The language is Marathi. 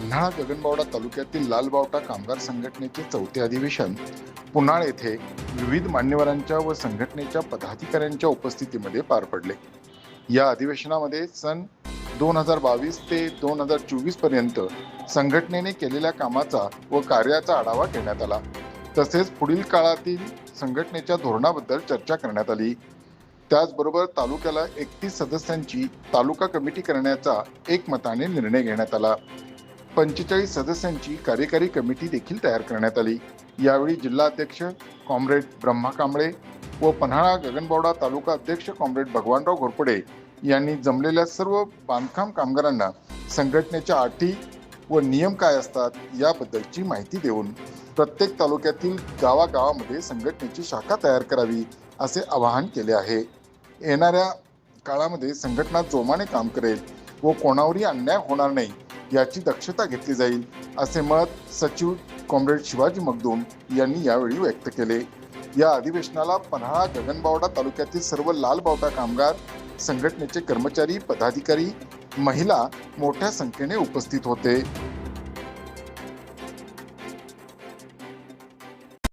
पन्हाळा गगनबावडा तालुक्यातील लालबावटा कामगार संघटनेचे चौथे अधिवेशन पुनाळ येथे विविध मान्यवरांच्या व संघटनेच्या पदाधिकाऱ्यांच्या उपस्थितीमध्ये पार पडले. या अधिवेशनामध्ये सन दोन हजार बावीस ते दोन हजार चोवीसपर्यंत संघटनेने केलेल्या कामाचा व कार्याचा आढावा घेण्यात आला. तसेच पुढील काळातील संघटनेच्या धोरणाबद्दल चर्चा करण्यात आली. त्याचबरोबर तालुक्याला एकतीस सदस्यांची तालुका कमिटी करण्याचा एकमताने निर्णय घेण्यात आला. पंचेचाळीस सदस्यांची कार्यकारी कमिटी देखील तयार करण्यात आली. यावेळी जिल्हा अध्यक्ष कॉम्रेड ब्रह्मा कांबळे व पन्हाळा गगनबावडा तालुका अध्यक्ष कॉम्रेड भगवानराव घोरपडे यांनी जमलेल्या सर्व बांधकाम कामगारांना संघटनेच्या अटी व नियम काय असतात याबद्दलची माहिती देऊन प्रत्येक तालुक्यातील गावागावामध्ये संघटनेची शाखा तयार करावी असे आवाहन केले आहे. येणाऱ्या काळामध्ये संघटना जोमाने काम करेल व कोणावरही अन्याय होणार नाही याची दक्षता घेतली जाईल असे मत सचिव कॉम्रेड शिवाजी मगदूम यांनी यावेळी व्यक्त केले. या अधिवेशनाला पन्हाळा गगनबावडा तालुक्यातील सर्व लालबावटा कामगार संघटनेचे कर्मचारी पदाधिकारी महिला मोठ्या संख्येने उपस्थित होते.